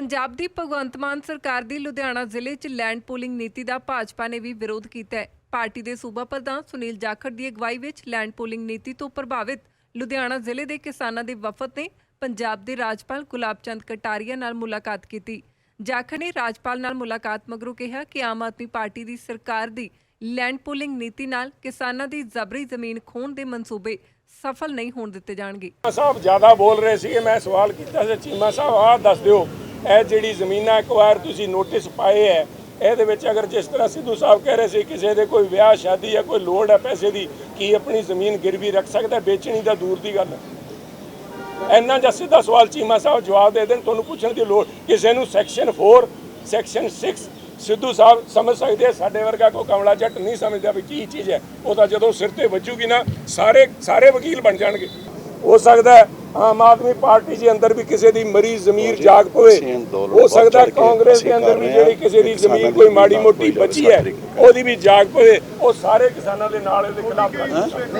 ਪੰਜਾਬ ਦੀ ਭਗਵੰਤ ਮਾਨ ਸਰਕਾਰ ਦੀ ਲੁਧਿਆਣਾ ਜ਼ਿਲ੍ਹੇ 'ਚ ਲੈਂਡ ਪੂਲਿੰਗ ਨੀਤੀ ਦਾ ਭਾਜਪਾ ਨੇ ਵੀ ਵਿਰੋਧ ਕੀਤਾ ਹੈ। ਪਾਰਟੀ ਦੇ ਸੂਬਾ ਪ੍ਰਧਾਨ ਸੁਨੀਲ ਜਾਖੜ ਦੀ ਅਗਵਾਈ ਵਿੱਚ ਲੈਂਡ ਪੂਲਿੰਗ ਨੀਤੀ ਤੋਂ ਪ੍ਰਭਾਵਿਤ ਲੁਧਿਆਣਾ ਜ਼ਿਲ੍ਹੇ ਦੇ ਕਿਸਾਨਾਂ ਦੇ ਵਫਦ ਨੇ ਪੰਜਾਬ ਦੇ ਰਾਜਪਾਲ ਗੁਲਾਬ ਚੰਦ ਕਟਾਰੀਆ ਨਾਲ ਮੁਲਾਕਾਤ ਕੀਤੀ। ਜਾਖੜ ਨੇ ਰਾਜਪਾਲ ਨਾਲ ਮੁਲਾਕਾਤ ਮਗਰੋਂ ਕਿਹਾ ਕਿ ਆਮ ਆਦਮੀ ਪਾਰਟੀ ਦੀ ਸਰਕਾਰ ਦੀ ਲੈਂਡ ਪੂਲਿੰਗ ਨੀਤੀ ਨਾਲ ਕਿਸਾਨਾਂ ਦੀ ਜ਼ਬਰੀ ਜ਼ਮੀਨ ਖੋਹਣ ਦੇ ਮਨਸੂਬੇ ਸਫਲ ਨਹੀਂ ਹੋਣ ਦਿੱਤੇ ਜਾਣਗੇ। ਸਾਹਿਬ, ਜ਼ਿਆਦਾ ਬੋਲ ਰਹੇ ਸੀਗੇ ਮੈਂ ਸਵਾਲ ਕੀਤਾ ਸੀ, ਚੀਮਾ ਸਾਹਿਬ, ਆਹ ਦੱਸ ਦਿਓ। ਇਹ ਜਿਹੜੀ ਜ਼ਮੀਨਾਂ ਇੱਕ ਵਾਰ ਤੁਸੀਂ ਨੋਟਿਸ ਪਾਏ ਹੈ ਇਹਦੇ ਵਿੱਚ ਅਗਰ ਜਿਸ ਤਰ੍ਹਾਂ ਸਿੱਧੂ ਸਾਹਿਬ ਕਹਿ ਰਹੇ ਸੀ ਕਿਸੇ ਦੇ ਕੋਈ ਵਿਆਹ ਸ਼ਾਦੀ ਹੈ ਕੋਈ ਲੋੜ ਹੈ ਪੈਸੇ ਦੀ ਕੀ ਆਪਣੀ ਜ਼ਮੀਨ ਗਿਰਵੀ ਰੱਖ ਸਕਦਾ ਵੇਚਣੀ ਤਾਂ ਦੂਰ ਦੀ ਗੱਲ ਹੈ। ਇੰਨਾ ਜਿਹਾ ਸਿੱਧਾ ਸਵਾਲ ਚੀਮਾ ਸਾਹਿਬ ਜਵਾਬ ਦੇ ਦੇਣ ਤੁਹਾਨੂੰ ਪੁੱਛਣ ਦੀ ਲੋੜ ਕਿਸੇ ਨੂੰ ਸੈਕਸ਼ਨ 4 ਸੈਕਸ਼ਨ 6 ਸਿੱਧੂ ਸਾਹਿਬ ਸਮਝ ਸਕਦੇ ਆ, ਸਾਡੇ ਵਰਗਾ ਕੋ ਕਮਲਾ ਜੱਟ ਨਹੀਂ ਸਮਝਦਾ ਵੀ ਕੀ ਚੀਜ਼ ਹੈ। ਉਹ ਤਾਂ ਜਦੋਂ ਸਿਰ ਤੇ ਵੱਜੂਗੀ ਨਾ ਸਾਰੇ ਸਾਰੇ ਵਕੀਲ ਬਣ ਜਾਣਗੇ। ਹੋ ਸਕਦਾ ਹੈ ਆਮ ਆਦਮੀ ਪਾਰਟੀ ਦੇ ਅੰਦਰ ਵੀ ਕਿਸੇ ਦੀ ਮਰੀ ਜ਼ਮੀਰ ਜਾਗ ਪਵੇ। ਹੋ ਸਕਦਾ ਕਾਂਗਰਸ ਦੇ ਅੰਦਰ ਵੀ ਜਿਹੜੀ ਕਿਸੇ ਦੀ ਜ਼ਮੀਨ ਕੋਈ ਮਾੜੀ ਮੋਟੀ ਬਚੀ ਹੈ ਉਹਦੀ ਵੀ ਜਾਗ ਪਵੇ। ਉਹ ਸਾਰੇ ਕਿਸਾਨਾਂ ਦੇ ਨਾਲ ਇਹਦੇ ਖਿਲਾਫ